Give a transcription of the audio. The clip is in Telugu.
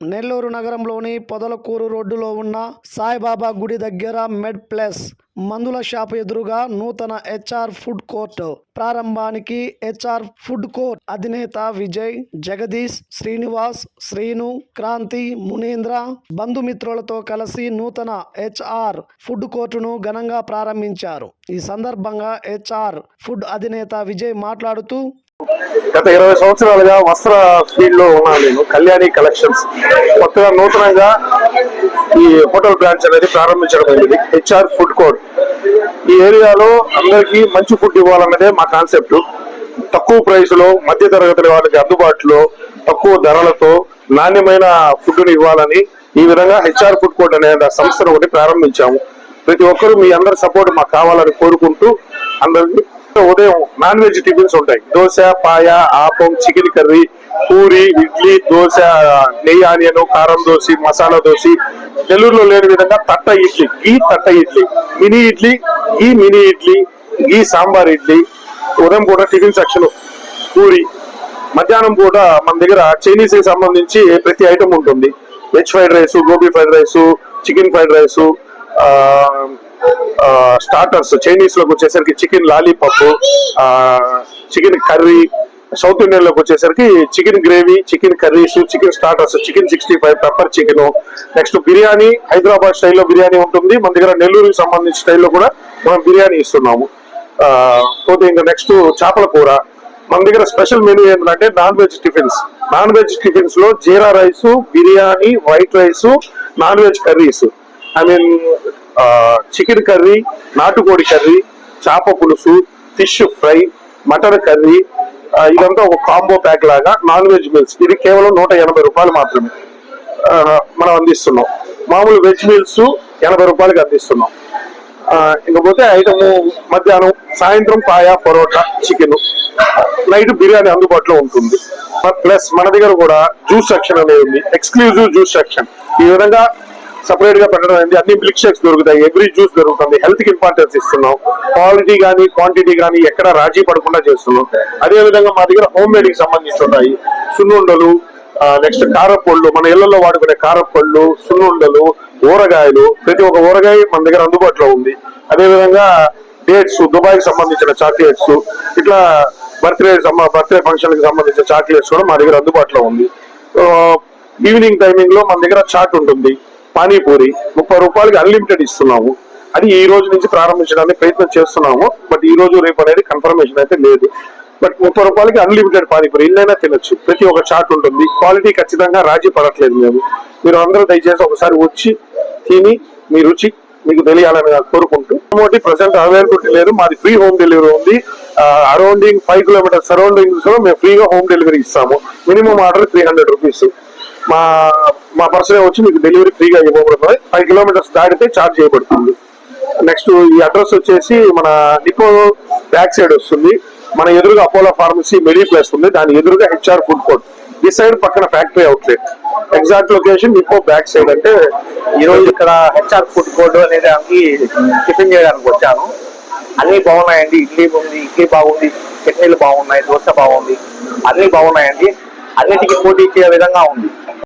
నెల్లూరు నగరంలోని పొదలకూరు రోడ్డులో ఉన్న సాయిబాబా గుడి దగ్గర మెడ్ ప్లస్ మందుల షాపు ఎదురుగా నూతన హెచ్ఆర్ ఫుడ్ కోర్ట్. ప్రారంభానికి హెచ్ఆర్ ఫుడ్ కోర్ట్ అధినేత విజయ్ జగదీష్ శ్రీనివాస్ శ్రీను క్రాంతి మునీంద్ర బంధుమిత్రులతో కలిసి నూతన హెచ్ఆర్ ఫుడ్ కోర్టును ఘనంగా ప్రారంభించారు. ఈ సందర్భంగా హెచ్ఆర్ ఫుడ్ అధినేత విజయ్ మాట్లాడుతూ గత ఇరవై సంవత్సరాలుగా వస్త్ర ఫీల్డ్లో ఉన్నాను నేను. కళ్యాణి కలెక్షన్స్. కొత్తగా నూతనంగా ఈ హోటల్ బ్రాంచ్ అనేది ప్రారంభించడం అయింది హెచ్ఆర్ ఫుడ్ కోర్ట్. ఈ ఏరియాలో అందరికీ మంచి ఫుడ్ ఇవ్వాలన్నదే మా కాన్సెప్ట్. తక్కువ ప్రైస్లో మధ్య తరగతి వాళ్ళకి అందుబాటులో తక్కువ ధరలతో నాణ్యమైన ఫుడ్ని ఇవ్వాలని ఈ విధంగా హెచ్ఆర్ ఫుడ్ కోర్ట్ అనే సంస్థను ఒకటి ప్రారంభించాము. ప్రతి ఒక్కరూ మీ అందరి సపోర్ట్ మాకు కావాలని కోరుకుంటూ అందరికి ఉదయం నాన్ వెజ్ టిఫిన్స్ ఉంటాయి. దోశ పాయ ఆపం చికెన్ కర్రీ పూరి ఇడ్లీ దోశ నెయ్యి ఆనియన్ కారం దోశ మసాలా దోశ. నెల్లూరులో లేని విధంగా తట్ట ఇడ్లీ గీ తట్ట idli mini idli ghee mini idli ghee sambar idli ఉదయం పూట టిఫిన్ సెక్షన్ పూరి. మధ్యాహ్నం పూట మన దగ్గర చైనీస్కి సంబంధించి ప్రతి ఐటమ్ ఉంటుంది. Veg fried rice gobi fried rice chicken fried rice starters చైనీస్లోకి వచ్చేసరికి chicken lollipop chicken curry south ఇండియన్లోకి వచ్చేసరికి chicken gravy chicken curries chicken starters chicken sixty five pepper chicken next biryani Hyderabad స్టైల్లో బిర్యానీ ఉంటుంది. మన దగ్గర నెల్లూరుకి సంబంధించిన స్టైల్లో కూడా మనం బిర్యానీ ఇస్తున్నాము. పోతే ఇంకా నెక్స్ట్ చేపల కూర. మన దగ్గర స్పెషల్ మెనూ ఏంటంటే non veg tiffins non veg టిఫిన్స్లో jeera rice biryani white rice non veg curries I mean chicken curry నాటుకోడి కర్రీ చేప పులుసు ఫిష్ ఫ్రై మటన్ కర్రీ ఇదంతా ఒక కాంబో ప్యాక్ లాగా నాన్ వెజ్ మీల్స్ ఇది కేవలం నూట ఎనభై రూపాయలు మాత్రమే. మనం అందిస్తున్నాం. మామూలు వెజ్ మీల్స్ ఎనభై రూపాయలకి అందిస్తున్నాం. ఇకపోతే ఐటమ్ మధ్యాహ్నం సాయంత్రం పాయ పరోటా చికెన్. నైట్ బిర్యానీ అందుబాటులో ఉంటుంది. ప్లస్ మన దగ్గర కూడా జ్యూస్ సెక్షన్ అనేది ఉంది. ఎక్స్క్లూజివ్ జ్యూస్ సెక్షన్ ఈ విధంగా సపరేట్గా పెట్టడం అనేది అన్ని మిల్క్ షేక్స్ దొరుకుతాయి. ఎవ్రీ జ్యూస్ దొరుకుతుంది. హెల్త్కి ఇంపార్టెన్స్ ఇస్తున్నాం. క్వాలిటీ కానీ క్వాంటిటీ కానీ ఎక్కడ రాజీ పడకుండా చేస్తున్నాం. అదే విధంగా మా దగ్గర హోమ్ మేడ్కి సంబంధించి ఉంటాయి సున్నుండలు నెక్స్ట్ కారపళ్ళు మన ఇళ్ళలో వాడుకునే కారపళ్ళు సున్నుండలు ఊరగాయలు. ప్రతి ఒక్క ఊరగాయ మన దగ్గర అందుబాటులో ఉంది. అదే విధంగా డేట్స్ దుబాయ్కి సంబంధించిన చాక్లెట్స్ ఇట్లా బర్త్డే బర్త్డే ఫంక్షన్కి సంబంధించిన చాక్లెట్స్ కూడా మా దగ్గర అందుబాటులో ఉంది. ఈవినింగ్ టైమింగ్లో మన దగ్గర చాట్ ఉంటుంది. పానీపూరి ముప్పై రూపాయలకి అన్లిమిటెడ్ ఇస్తున్నాము. అది ఈ రోజు నుంచి ప్రారంభించడానికి ప్రయత్నం చేస్తున్నాము. బట్ ఈ రోజు రేపు అనేది కన్ఫర్మేషన్ అయితే లేదు. బట్ ముప్పై రూపాయలకి అన్లిమిటెడ్ పానీపూరి ఎన్నైనా తినొచ్చు. ప్రతి ఒక్క చాట్ ఉంటుంది. క్వాలిటీ ఖచ్చితంగా రాజీ పడట్లేదు మేము. మీరు అందరూ దయచేసి ఒకసారి వచ్చి తిని మీ రుచి మీకు తెలియాలని కోరుకుంటూ. ఇంకోటి ప్రజెంట్ అవైలబిలిటీ లేదు. మాది ఫ్రీ హోమ్ డెలివరీ ఉంది. అరౌండింగ్ ఫైవ్ కిలోమీటర్ సరౌండింగ్స్లో మేము ఫ్రీగా హోమ్ డెలివరీ ఇస్తాము. Minimum order three hundred rupees మా మా పర్సనే వచ్చి మీకు డెలివరీ ఫ్రీగా ఇవ్వబడుతుంది. ఫైవ్ కిలోమీటర్స్ దాటితే ఛార్జ్ చేయబడుతుంది. నెక్స్ట్ ఈ అడ్రస్ వచ్చేసి మన నిపో బ్యాక్ సైడ్ వస్తుంది. మన ఎదురుగా అపోలో ఫార్మసీ మెడీ ప్లేస్ ఉంది. దాని ఎదురుగా హెచ్ఆర్ ఫుడ్ కోర్ట్ ఈ సైడ్ పక్కన ఫ్యాక్టరీ అవుట్లెట్ ఎగ్జాక్ట్ లొకేషన్ నిపో బ్యాక్ సైడ్ అంటే ఈ రోజు ఇక్కడ హెచ్ఆర్ ఫుడ్ కోర్ట్ అనేది అన్ని టిఫిన్ చేయడానికి వచ్చాను. అన్ని బాగున్నాయండి. ఇడ్లీ ఉంది ఇడ్లీ బాగుంది చట్నీలు బాగున్నాయి దోశ బాగుంది అన్ని బాగున్నాయండి. అన్నిటికీ పోటీ ఇచ్చే విధంగా ఉంది.